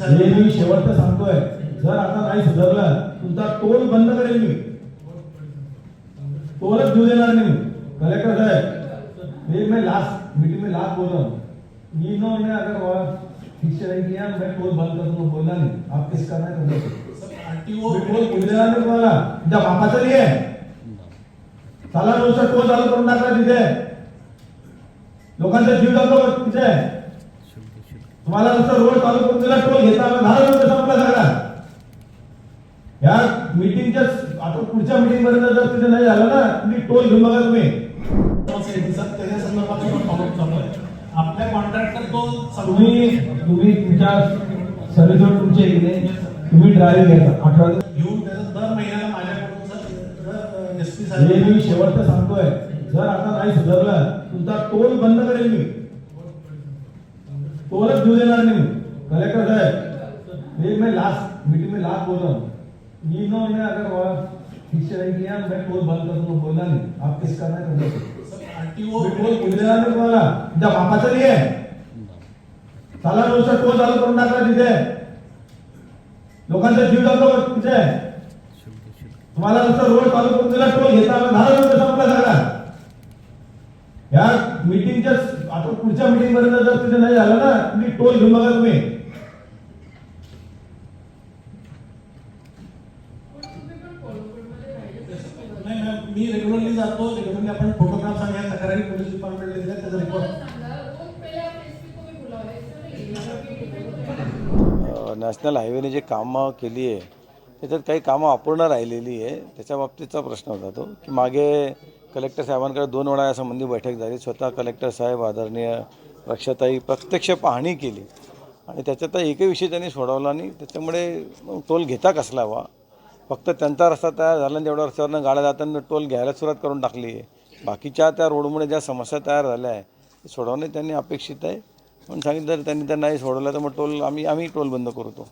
हे मी शेवटचं सांगतोय. जर आता नाही सुधारलं तुमचा टोल बंद करेल मी. टोलच देऊ देणार नाही कलेक्टर साहब ये मैं लास्ट मीटिंग में लास्ट बोल रहा हूँ इन्होंने अगर वहाँ ठीक से नहीं किया मैं टोल बंद कर दूंगा बोलना नहीं. आप किस करना है बोलो। आरटीओ टोल देणार नाही तुम्हाला. तुमच्या बापाचं आहे. चला नुसतं टोल चालू करून टाकला तिथे. लोकांचा जीव जातो तिथे. तुम्हाला नुसतं रोड चालू करून दिला टोल घेता आला, झालं संपलं सगळं. या मीटिंगच्या आता पुढच्या मीटिंग पर्यंत जर तिथे नाही झालं ना तुम्ही टोल घेऊन बघा तुम्ही. त्याच्या संदर्भात आहे. आपल्या कॉन्ट्रॅक्टर तो तुम्ही तुम्ही तुमच्या सर्व्हिसवर तुमच्या इकडे तुम्ही ड्राईव्ह घ्यायचा आठवड्यात घेऊन त्याचं दर महिन्याला माझ्याकडून हे मी शेवटचं सांगतोय. जर आता नाही सुधारलं तुमचा टोल बंद करेल मी. टोलच देऊ देणार नाही. कलेक्टर साहब ये मैं लास्ट मीटिंग में लास्ट बोल रहा हूँ इन्होंने अगर वहाँ ठीक से नहीं किया मैं टोल बंद कर दूंगा बोलना नहीं. आप किस करना है टोल घेऊ देणार नाही तुम्हाला. तुमच्या बापाचं आहे चला नुसतं टोल चालू करून टाकला तिथे. लोकांचा जीव जातो तिथे. तुम्हाला नुसतं रोड चालू करून दिला टोल घेता झालं नुसतं संपलं सगळं. या मीटिंगच्या आता पुढच्या मीटिंग पर्यंत जर तिथे नाही झालं ना तुम्ही टोल घेऊन बघा तुम्ही. मी रेग्युलरली जातो रेग्युलरली आपण या तक्रारी पोलीस डिपार्टमेंटला दिल्या त्याचा रिपोर्ट नॅशनल हायवेने जे कामं केली आहे त्याच्यात काही कामं अपूर्ण राहिलेली आहे त्याच्या बाबतीतचा प्रश्न होता तो की मागे कलेक्टर साहेबांकडे दोन वेळा यासंबंधी बैठक झाली. स्वतः कलेक्टर साहेब आदरणीय रक्षाताई प्रत्यक्ष पाहणी केली. आणि त्याच्यात एकही विषय त्यांनी सोडवला नाही. त्याच्यामुळे टोल घेता कसला हवा फक्त त्यांचा रस्ता तयार झाला आणि तेवढ्या रस्त्यावरनं गाड्या जाताना टोल घ्यायला सुरुवात करून टाकली आहे. बाकीच्या त्या रोडमुळे ज्या समस्या तयार झाल्या आहे ते सोडवणे त्यांनी अपेक्षित आहे. पण सांगितलं त्यांनी त्यांना नाही सोडवलं तर मग टोल आम्ही आम्ही टोल बंद करतो.